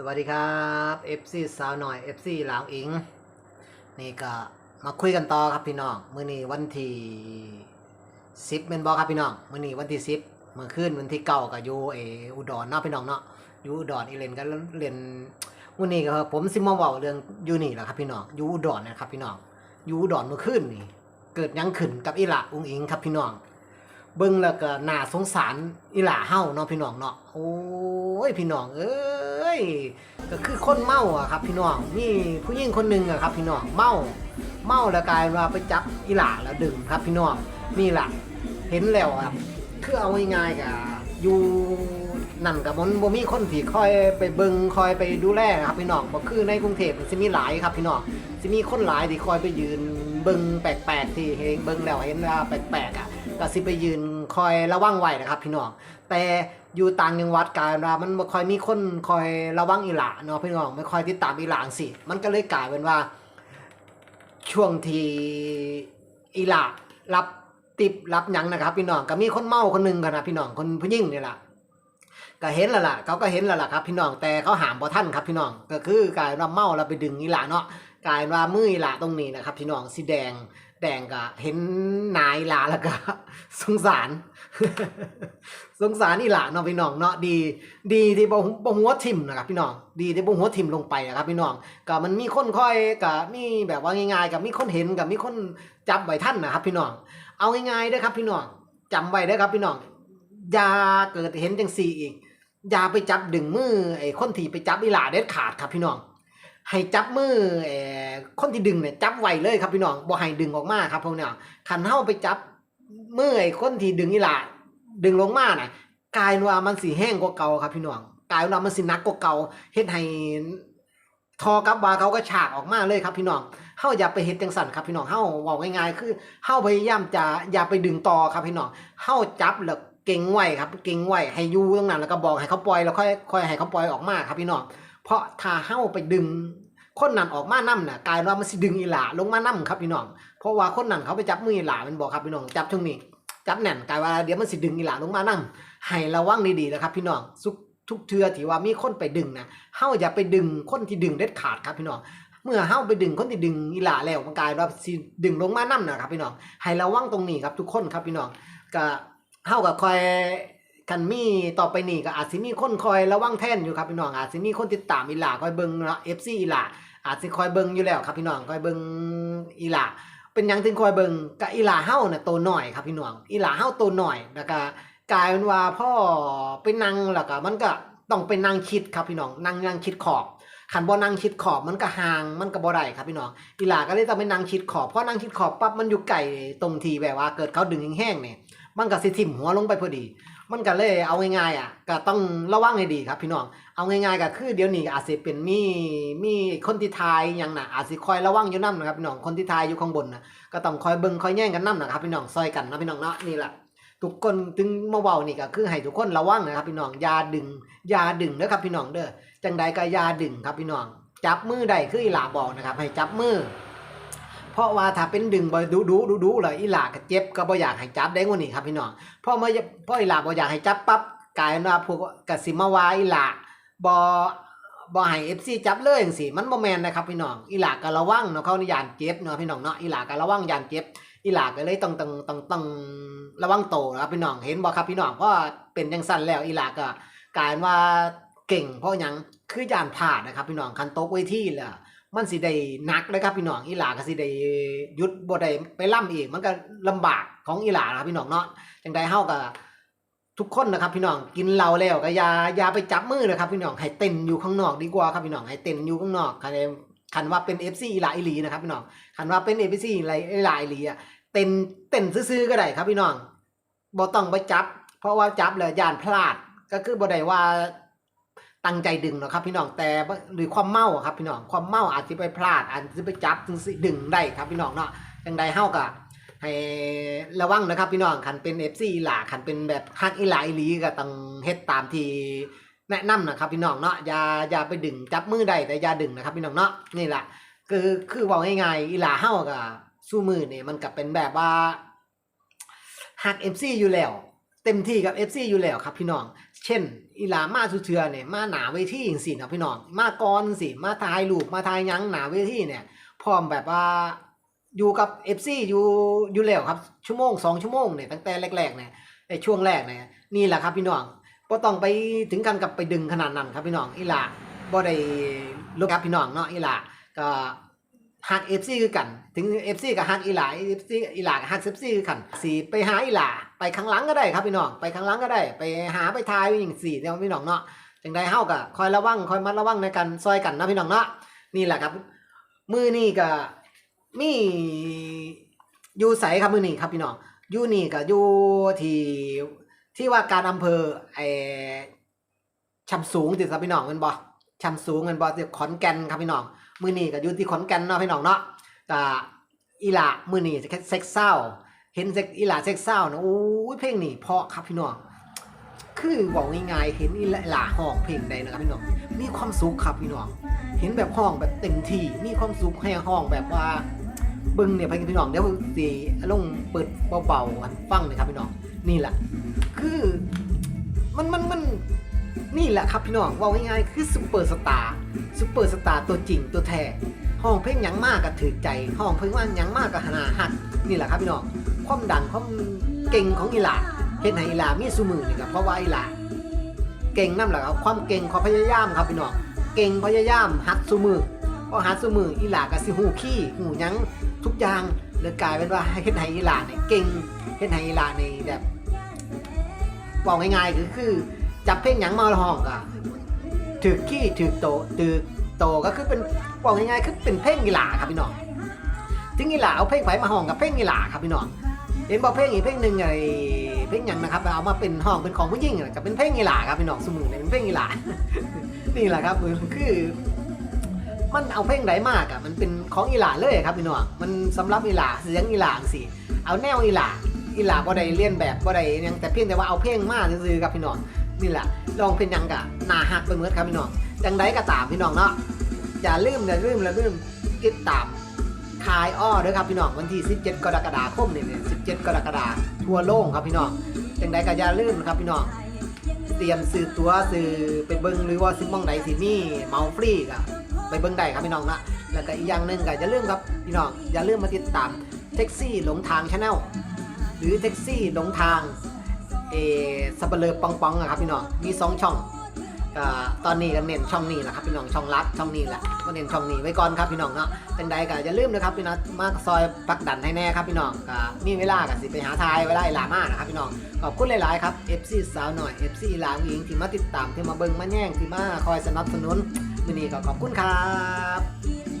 สวัสดีครับ FC สาวหน่อย FC หลาวอิง นี่ก็มาคุยกันต่อครับพี่น้องมื้อนี้วันที่10เมนบอครับพี่น้องมื้อนี้วันที่10เมื่อคืนวันที่เก้าก็อยู่เอออุดรเนาะพี่น้องเนาะอยู่อุดรอีเลนก็เล่นมื้อนี้ก็ผมสิมาเว้าเรื่องอยู่นี่แหละครับพี่น้องอยู่อุดรนะครับพี่น้องอยู่อุดรเมื่อคืนนี่เกิดยังขึ้นกับอีหละอุงอิงครับพี่น้องเบิ่งแล้วก็น่าสงสารอีหล่าเฮาเนาะพี่น้องเนาะโอ้ยพี่น้องเอ้ย ก็คือคนเมาอะครับ พี่น้องมีผู้หญิงคนหนึ่งอะครับ พี่น้องเมา เมาแล้วกลายว่าไปจับอีหล่าแล้วดึงครับ พี่น้องนี่แหละเห็นแล้วอะคือเอาง่ายๆกับอยู่นั่นกับมันบ่มีคนที่คอยไปเบิงคอยไปดูแลครับพี่น้องบ่คือในกรุงเทพสิมีหลายครับพี่น้องสิมีคนหลายที่คอยไปยืนเบิงแปลกๆ ที่เห็นเบิงแล้วเห็นว่าแปลกๆอะ ก็สิไปยืนคอยระวังไว้นะครับ พี่น้องแต่อยู่ต่างจังหวัดกลายว่ามันบ่ค่อยมีคนคอยระวังอีหลาเนาะพี่น้องไม่ค่อยติดตามอีหลาสิมันก็เลยกลายเป็นว่า ช่วงที่อีหลารับติบรับยังนะครับ พี่น้องก็มีคนเมาคนหนึงกันนะพี่น้องคนผู้หญิงนี่แหละก็เห็นแล้วล่ะเขาก็เห็นแล้วล่ะครับ พี่น้องแต่เขาหามบ่ทันครับ พี่น้องก็คือกลายว่าเมาแล้วไปดึงอีหลาเนาะกลายว่ามืออีหลาตรงนี้นะครับ พี่น้องสีแดง แดงก็เห็นนายลาแล้วก็ สงสาร สงสารนี่หละเนาะพี่น้องเนาะดี ดีที่บ่บ่หัวทิ่มนะครับ พี่น้องดีที่บ่หัวทิ่มลงไปนะครับ พี่น้องก็มันมีคนคอยก็มีแบบว่าง่ายๆกับมีคนเห็นกับมีคนจับไว้ท่านนะครับ พี่น้องเอาง่ายๆด้อครับ พี่น้องจำไว้ด้อครับ พี่น้องอย่าเกิดเห็นจังซี่อีกอย่าไปจับดึงมือไอ้คนที่ไปจับอีหลาเด็ดขาดครับพี่น้อง ให้จับมือเอ่อคนที่ดึงเนี่ยจับไว้เลยครับพี่น้องบ่ให้ดึงออกมาครับพวกเนี่ยคันเฮาไปจับมือไอ้คนที่ดึงอีหล่ะดึงลงมาน่ะกลายว่ามันสิแห้งกว่าเก่าครับพี่น้องกลายว่ามันสินักกว่าเก่าเฮ็ดให้ทอกับวาเขาก็ฉากออกมาเลยครับพี่น้องเฮาอย่าไปเฮ็ดจังสั่นครับพี่น้องเฮาเว้าง่ายๆคือเฮาพยายามจะอย่าไปดึงต่อครับพี่น้องเฮาจับแล้วเก่งไว้ครับเก่งไว้ให้อยู่ตรงนั้นแล้วก็บอกให้เขาปล่อยแล้วค่อยค่อยให้เขาปล่อยออกมาครับพี่น้อง เพราะถ้าเฮาไปดึงคนนั้นออกมานํน่ะกลายว่ามันสิดึงอีหลาลงมานํครับพี่น้อง เพราะว่าคนนั้นเขาไปจับมืออีหลามันบอกครับพี่น้องจับช่วงนี้จับแน่นกลายว่าเดี๋ยวมันสิดึงอีหลาลงมานํให้ระวังดีๆนะครับ พี่น้องทุกทุกเทือที่ว่ามีคนไปดึงนะเฮาอย่าไปดึงคนที่ดึงเด็ดขาดครับพี่น้องเมื่อเฮาไปดึงคนที่ดึงอีหลาแล้วมันกลายว่าสิดึงลงมานํนะครับพี่น้องให้ระวังตรงนี้ครับทุกคนครับพี่น้องก็เฮาก็คอย กันมีต่อไปนี่ก็อาจสิมีคนคอยระวังแท่นอยู่ครับพี่น้องอาจสิมีคนติดตามอีหล่าคอยเบิ่งเนาะ FC อีหล่าอาจสิคอยเบิ่งอยู่แล้วครับพี่น้องคอยเบิ่งอีหล่าเป็นยังถึงคอยเบิ่งกะอีหล่าเฮาน่ะโตหน่อยครับพี่น้องอีหล่าเฮาโตหน่อยแล้วก็กลายเป็นว่าพ่อไปนั่งแล้วก็มันก็ต้องไปนั่งคิดครับพี่น้องนั่งนั่งคิดขอบขันบ่นั่งคิดขอบมันก็ห่างมันก็บ่ได้ครับพี่น้องอีหล่าก็เลยต้องไปนั่งคิดขอบเพราะนั่งคิดขอบปั๊บมันอยู่ไกลตรงทีแบบว่าเกิดเขาดึงแห้งๆเนี่ยมันก็สิทิ่มหัวลงไปพอดี มันก็เลยเอาง่ายๆอะก็ต้องระวังให้ดีครับ พี่น้อง เอาง่ายๆก็คือเดี๋ยวนี้อาจสิเป็นมีมีคนที่ทายยังน่ะอาจสิคอยระวังอยู่นํนะครับพี่น้องคนที่ทายอยู่ข้างบนนะก็ต้องคอยเบิ่งคอยแย่งกันนํนะครับพี่น้องซอยกันนะพี่น้องเนาะนี่แหละทุกคนถึงมาเว้านี่ก็คือให้ทุกคนระวังนะครับ พี่น้องยาดึงยาดึงเด้อครับพี่น้องเด้อจังใดก็ยาดึงครับพี่น้องจับมือได้คืออีหลาบอกนะครับ ให้จับมือ ราะว่าถ้าเป็นดึงบ่ดูดูดูดูเลยอีหลาก็เจ็บก็บ่อยากให้จับได้กว่านี้ครับพี่น้องพอมาพออีหลาบ่อยากให้จับปั๊บกลายเป็นว่าพวกกสิมาว่าอีหลาบอบอให้ FC จับเลยจังซี่มันบ่แมนนะครับพี่น้องอีหลาก็ระวังเนาะเขานี่ยานเจ็บเนาะพี่น้องเนาะอีหลาก็ระวังยานเจ็บอีหลาก็เลยต้องต้องต้องต้องระวังโตนะครับพี่น้องเห็นบ่ครับพี่น้องเพราะเป็นจังซั่นแล้วอีหลาก็กลายเป็นว่า เก่งเพราะยังคือยานพลาดนะครับ พี่น้องคันตกเวทีแล้วมันสิได้นักเลยครับพี่น้องอีหลาก็สิได้ยุดบ่ได้ไปล่ำอีกมันก็ลำบากของอีหลาครับพี่น้องเนาะจังใดเฮาก็ทุกคนนะครับ พี่น้องกินเหล้าแล้วก็อย่าอย่าไปจับมือนะครับ พี่น้องให้เต้นอยู่ข้างนอกดีกว่าครับพี่น้องให้เต้นอยู่ข้างนอกคันคันว่าเป็น FC อีหลาอีหลีนะครับพี่น้องคันว่าเป็น FC อีหลาอีหลาอีหลีอะเต้นเต้นซื่อๆก็ได้ครับพี่น้องบ่ต้องไปจับ เพราะว่าจับแล้วย่านพลาดก็คือบ่ได้ว่า ตั้งใจดึงหรอกครับ พี่น้องแต่หรือความเมาครับพี่น้องความเมาอาจจะไปพลาดอาจจะไปจับจึงสิดึงได้ครับพี่น้องเนาะจังใดเฮาก็ให้ระวังนะครับพี่น้องคันเป็น FC อีหล่าคันเป็นแบบฮักอีหลาอีลีก็ต้องเฮ็ดตามที่แนะนำนะครับพี่น้องเนาะอย่าอย่าไปดึงจับมือได้แต่อย่าดึงนะครับพี่น้องเนาะนี่แหละคือคือบอกง่ายๆอีหลาเฮาก็สู้มือเนี่ยมันก็เป็นแบบว่าฮัก FC อยู่แล้ว เต็มที่กับ FC อยู่แล้วครับพี่น้อง เช่น อีหลามาสุเทือเนี่ยมาหนาเวทีจังซี่นะพี่น้องมาก่อนสิมาถ่ายรูปมาถ่ายยังหนาเวทีเนี่ย พร้อมแบบว่าอยู่กับ FC อยู่อยู่แล้วครับชั่วโมงสองชั่วโมงเนี่ยตั้งแต่แรกๆเนี่ยในช่วงแรกเนี่ยนี่แหละครับพี่น้องบ่ต้องไปถึงกันกับไปดึงขนาดนั้นครับพี่น้องอีหลาบ่ได้ลบครับพี่น้องเนาะอีหลาก็ ฮัก FC คือกัน ถึง FC กับฮักอีหลา FC อีหลากับฮัก FC คือกันสิไปหาอีหลาไปข้างหลังก็ได้ครับพี่น้องไปข้างหลังก็ได้ ไปหาไปทายอย่างสี่เนาะพี่น้องเนาะจังใดเฮาก็คอยระวังคอยมัดระวังในการซอยกันนะพี่น้องเนาะนี่แหละครับ มือนี่ก็มีอยู่ใสครับมือนี่ครับพี่น้องอยู่นี่ก็อยู่ที่ที่ว่าการอำเภอไอชำสูงติดครับพี่น้องแมันบ่ชำสูงแมันบ่ที่ขอนแก่นครับพี่น้อง มือนี่ก็อยู่ที่ขอนแก่นเนาะพี่น้องเนาะก็อีหละมือนี่จะเซ็กเศร้า เห็นเซ็กอีหลาเซ็กเศร้านะโอ้ยเพลงนี่เพราะครับพี่น้องคือบอกง่ายๆเห็นอีหลาห้องเพลงใดนะครับพี่น้องมีความสุขครับพี่น้องเห็นแบบห้องแบบเต็มที่มีความสุขให้ห้องแบบว่าบึงเนี่ยพี่น้องเดี๋ยวสีลงเปิดเบาๆฟังเลยครับพี่น้องนี่แหละคือมันมันมัน นี่แหละครับพี่น้องว่าง่ายๆคือซูเปอร์สตาร์ซูเปอร์สตาร์ตัวจริงตัวแท้ห้องเพลงยังมากก็ถือใจ ห้องเพลงว่ายังมากก็หนาหักนี่แหละครับพี่น้องความดังความเก่งของอีหลาเห็นให้อีหลามีสุมือนี่ครับเพราะว่าอีหลาเก่งนั่นแหละครับความเก่งความพยายามครับพี่น้องเก่งพยายามหัดสุมือพอหัดสุมืออีหลาก็สิหูขี้หูยังทุกอย่างเลยกลายเป็นว่าเฮ็ดให้อีหลาเนี่ยเก่งเฮ็ดให้อีหลาในแบบบอกง่ายๆคือคือ จับเพลงหยังมาห้องก็ถือขี้ถือโตถือโตก็คือเป็นบอกง่ายๆคือเป็นเพลงอีหลาครับพี่น้องถึงอีหลาเอาเพลงไผมาห้องกับเพลงอีหลาครับพี่น้องเห็นบอกเพลงอีกเพลงหนึ่งไอ้เพลงหยังนะครับเอามาเป็นห้องเป็นของผู้หญิงกับเป็นเพลงอีหลาครับพี่น้องสมุนเป็นเพลงอีหลานี่แหละครับคือมันเอาเพลงไหนมากอะมันเป็นของอีหลาเลยครับพี่น้องมันสำหรับอีหลาเสียงอีหลาสิเอาแนวอีหลาอีหลาบ่ได้เลียนแบบบ่ได้ยังแต่เพียงแต่ว่าเอาเพลงมากซื่อครับพี่น้อง นี่แหละลองเพลงหยังกะหนาหักไปเมือครับพี่น้องจังไดก็ตามพี่น้องเนาะอย่าลืมอย่าลืมอย่าลืมติดตามคายอ้อด้วยครับพี่น้องวันที่ 17 กรกฎาคมนี่เนี่ย17 กรกฎาทัวโลกครับพี่น้องจังใดก็อย่าลืมครับพี่น้องเตรียมซื้อตัวซื้อไปเบิ่งหรือว่าซื้อมองใดสิมีเมาฟรีก็ไปเบิ่งได้ครับพี่น้องนะแล้วก็อีกอย่างหนึ่งก็อย่าลืมครับพี่น้องอย่าลืมมาติดตามแท็กซี่หลงทางชาแนลหรือแท็กซี่หลงทาง เอสับเปลือปองปองอะครับพี่น้องมีสองช่องก็ตอนนี้ก็เน้นช่องนี้แหละครับพี่น้องช่องรักช่องนี้แหละก็เน้นช่องนี้ไว้ก่อนครับพี่น้องเนาะจังใดก็อย่าลืมนะครับพี่น้องมาซอยปักดันให้แน่ครับพี่น้องก็มีเวลาก็สิไปหาทายเวลาหลามานะครับพี่น้องขอบคุณหลายๆครับ FC สาวหน่อย FC ลาวหญิงที่มาติดตามที่มาเบิ่งมาแย่งที่มาคอยสนับสนุนวันนี้ก็ขอบคุณครับ